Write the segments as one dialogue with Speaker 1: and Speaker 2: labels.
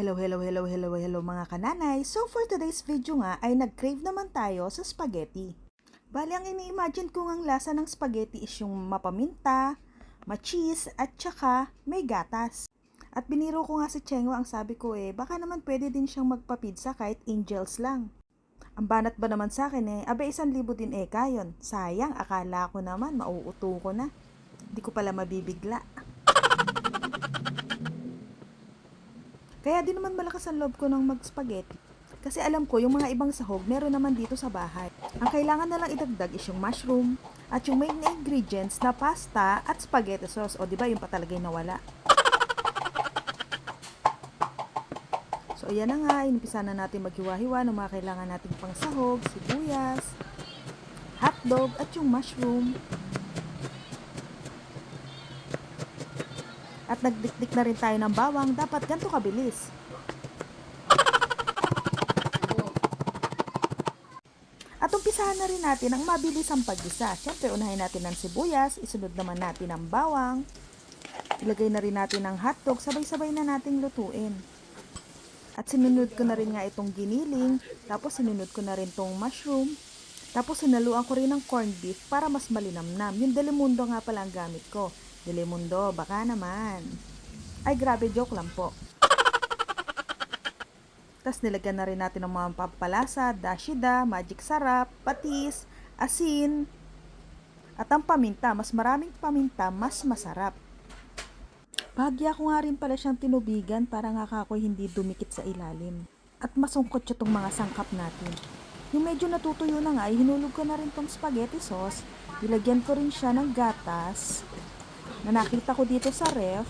Speaker 1: Hello, hello, hello, hello, hello mga kananay. So for today's video nga ay nag-crave naman tayo sa spaghetti. Bali, ang ini-imagine ko ngang lasa ng spaghetti is yung mapaminta, ma-cheese, at saka may gatas. At biniro ko nga si Chengo ang sabi ko eh, baka naman pwede din siyang magpa-pizza kahit angels lang. Ang banat ba naman sa akin eh, abe isang libo din eh kayon. Sayang, akala ko naman mauuto ko na. Hindi ko pala mabibigla. Kaya di naman malakas ang loob ko ng mag-spaghetti. Kasi alam ko, yung mga ibang sahog, meron naman dito sa bahay. Ang kailangan na lang idagdag is yung mushroom at yung main ingredients na pasta at spaghetti sauce. O, di ba, yung pa talaga yung nawala. So, ayan na nga, inipisa na natin maghiwa-hiwa ng mga kailangan nating pangsahog, sibuyas, hotdog, at yung mushroom. At nagdikdik na rin tayo ng bawang, dapat ganito kabilis. At umpisahan na rin natin ang mabilis ang paggisa. Siyempre, unahin natin ang sibuyas, isunod naman natin ang bawang, ilagay na rin natin ang hotdog, sabay-sabay na nating lutuin. At sinunod ko na rin nga itong giniling, tapos sinunod ko na rin itong mushroom, tapos sinaluan ko rin ng corned beef para mas malinamnam. Yung Delimundo nga pala ang gamit ko. Delimundo, baka naman. Ay, grabe, joke lang po. Tapos nilagyan na rin natin ng mga pampalasa, dashida, magic sarap, patis, asin, at ang paminta. Mas maraming paminta, mas masarap. Bahagya ko nga rin pala siyang tinubigan para nga kakoy hindi dumikit sa ilalim. At masungkot siya tong mga sangkap natin. Yung medyo natutuyo na nga, ay hinulog ko na rin tong spaghetti sauce. Nilagyan ko rin siya ng gatas na nakita ko dito sa ref.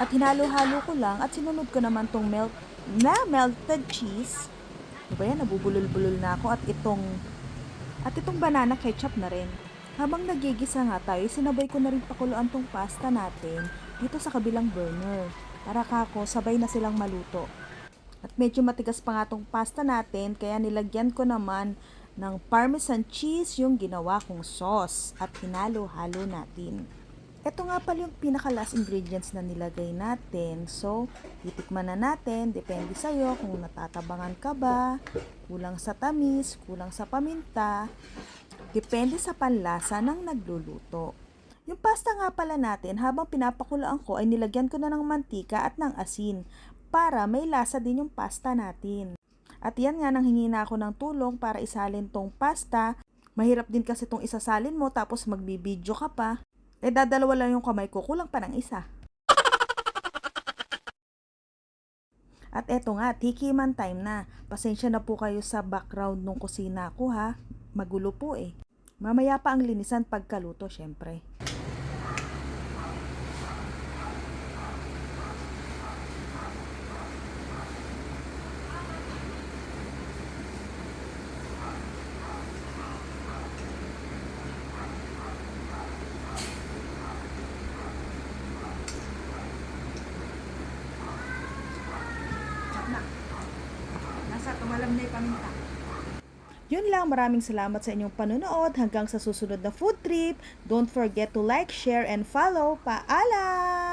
Speaker 1: At hinalo-halo ko lang at sinunod ko naman tong melt na melted cheese. Ano ba yan? Nabubulol-bulol na ako at itong at itong banana ketchup na rin. Habang nagigisa nga tayo, sinabay ko na rin pakuluan tong pasta natin dito sa kabilang burner. Para kako, sabay na silang maluto. At medyo matigas pa nga tong pasta natin, kaya nilagyan ko naman ng parmesan cheese yung ginawa kong sauce at hinalo-halo natin. Ito nga pala yung pinaka last ingredients na nilagay natin. So, titikman na natin. Depende sa'yo kung natatabangan ka ba, kulang sa tamis, kulang sa paminta. Depende sa panlasa ng nagluluto. Yung pasta nga pala natin, habang pinapakulaan ko ay nilagyan ko na ng mantika at ng asin para may lasa din yung pasta natin. At yan nga nang hingi na ako ng tulong para isalin tong pasta. Mahirap din kasi tong isasalin mo tapos magbibideo ka pa. Eh dadalawa lang yung kamay ko, kulang pa ng isa. At eto nga, tikiman time na. Pasensya na po kayo sa background nung kusina ko ha. Magulo po eh. Mamaya pa ang linisan pagkaluto syempre. Tumalam na yung paminta. Yun lang, maraming salamat sa inyong panonood. Hanggang sa susunod na food trip. Don't forget to like, share, and follow. Paalam!